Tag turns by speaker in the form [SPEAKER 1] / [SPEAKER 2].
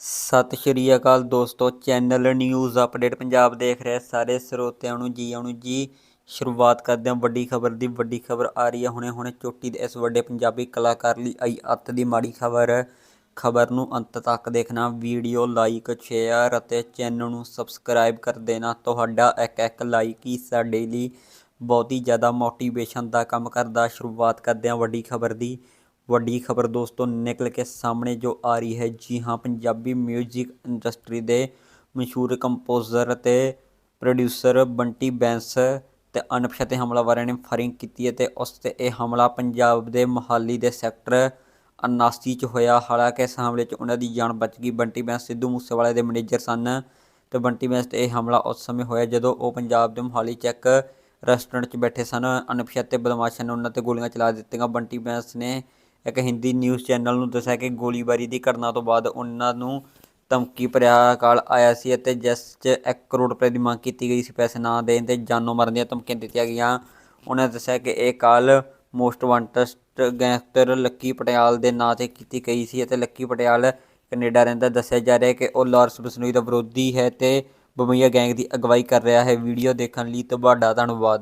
[SPEAKER 1] ਸਤਿ ਸ਼੍ਰੀ ਅਕਾਲ ਦੋਸਤੋ, channel news update Punjab ਦੇਖ ਰਹੇ ਸਾਰੇ ਸਰੋਤਿਆਂ ਨੂੰ ਜੀ ਆਉਣ ਜੀ। ਸ਼ੁਰੂਆਤ ਕਰਦੇ ਹਾਂ ਵੱਡੀ ਖਬਰ ਦੀ। ਵੱਡੀ ਖਬਰ ਆ ਰਹੀ ਹੈ ਹੁਣੇ ਹੁਣੇ ਚੋਟੀ ਦੇ ਇਸ ਵੱਡੇ ਪੰਜਾਬੀ ਕਲਾਕਾਰ ਲਈ ਆਈ ਅੱਤ ਦੀ ਮਾੜੀ ਖਬਰ। ਖਬਰ ਨੂੰ ਅੰਤ ਤੱਕ ਦੇਖਣਾ, ਵੀਡੀਓ ਲਾਈਕ, ਸ਼ੇਅਰ ਅਤੇ ਚੈਨਲ ਨੂੰ ਸਬਸਕ੍ਰਾਈਬ ਕਰ ਦੇਣਾ। ਤੁਹਾਡਾ ਇੱਕ ਇੱਕ ਲਾਈਕ ਹੀ ਸਾਡੇ ਲਈ ਬਹੁਤ ਹੀ ਜ਼ਿਆਦਾ ਮੋਟੀਵੇਸ਼ਨ ਦਾ ਕੰਮ ਕਰਦਾ। ਸ਼ੁਰੂਆਤ ਕਰਦੇ ਹਾਂ ਵੱਡੀ ਖਬਰ ਦੀ। ਵੱਡੀ ਖਬਰ ਦੋਸਤੋ, ਨਿਕਲ ਕੇ ਸਾਹਮਣੇ ਜੋ ਆ ਰਹੀ ਹੈ, ਜੀ ਹਾਂ, ਪੰਜਾਬੀ 뮤직 ਇੰਡਸਟਰੀ ਦੇ ਮਸ਼ਹੂਰ ਕੰਪੋਜ਼ਰ ਅਤੇ ਪ੍ਰੋਡਿਊਸਰ ਬੰਟੀ ਬੈਂਸ ਤੇ ਅਣਪਛਾਤੇ ਹਮਲਾਵਰਾਂ ਨੇ ਫਾਇਰਿੰਗ ਕੀਤੀ ਹੈ ਤੇ ਉਸ ਤੇ ਇਹ ਹਮਲਾ ਪੰਜਾਬ ਦੇ ਮੋਹਾਲੀ ਦੇ ਸੈਕਟਰ 79 ਚ ਹੋਇਆ। ਹਾਲਾਂਕਿ ਇਸ ਹਮਲੇ ਚ ਉਹਨਾਂ ਦੀ ਜਾਨ ਬਚ ਗਈ। ਬੰਟੀ ਬੈਂਸ ਸਿੱਧੂ ਮੂਸੇਵਾਲੇ ਦੇ ਮੈਨੇਜਰ ਸਨ ਤੇ ਬੰਟੀ ਬੈਂਸ ਤੇ ਇਹ ਹਮਲਾ ਉਸ ਸਮੇਂ ਹੋਇਆ ਜਦੋਂ ਉਹ ਪੰਜਾਬ ਦੇ ਮੋਹਾਲੀ ਚ ਇੱਕ ਰੈਸਟੋਰੈਂਟ 'ਚ ਬੈਠੇ ਸਨ। ਅਣਪਛਾਤੇ ਬਦਮਾਸ਼ਾਂ ਨੇ ਉਹਨਾਂ ਤੇ ਗੋਲੀਆਂ ਚਲਾ ਦਿੱਤੀਆਂ। ਬੰਟੀ ਬੈਂਸ ਨੇ ਇੱਕ ਹਿੰਦੀ ਨਿਊਜ਼ ਚੈਨਲ ਨੂੰ ਦੱਸਿਆ ਕਿ ਗੋਲੀਬਾਰੀ ਦੀ ਘਟਨਾ ਤੋਂ ਬਾਅਦ ਉਹਨਾਂ ਨੂੰ ਧਮਕੀ ਭਰਿਆ ਕਾਲ ਆਇਆ ਸੀ ਅਤੇ ਜਿਸ 'ਚ 1 ਕਰੋੜ ਰੁਪਏ ਦੀ ਮੰਗ ਕੀਤੀ ਗਈ ਸੀ ਪੈਸੇ ਨਾ ਦੇਣ ਤੇ ਜਾਨੋਂ ਮਾਰਨ ਦੀਆਂ ਧਮਕੀਆਂ ਦਿੱਤੀਆਂ ਗਈਆਂ। ਉਹਨਾਂ ਨੇ ਦੱਸਿਆ ਕਿ ਇਹ ਕਾਲ most wanted gangster Lucky Patial ਦੇ ਨਾਂ ਤੇ ਕੀਤੀ ਗਈ ਸੀ ਅਤੇ ਲੱਕੀ ਪਟਿਆਲ ਕੈਨੇਡਾ ਰਹਿੰਦਾ ਦੱਸਿਆ ਜਾ ਰਿਹਾ ਹੈ ਕਿ ਉਹ ਲਾਰੈਂਸ ਬਸਨੋਈ ਦਾ ਵਿਰੋਧੀ ਹੈ ਤੇ ਬਮਈਆ ਗੈਂਗ ਦੀ ਅਗਵਾਈ ਕਰ ਰਿਹਾ ਹੈ। ਵੀਡੀਓ ਦੇਖਣ ਲਈ ਤੁਹਾਡਾ ਧੰਨਵਾਦ।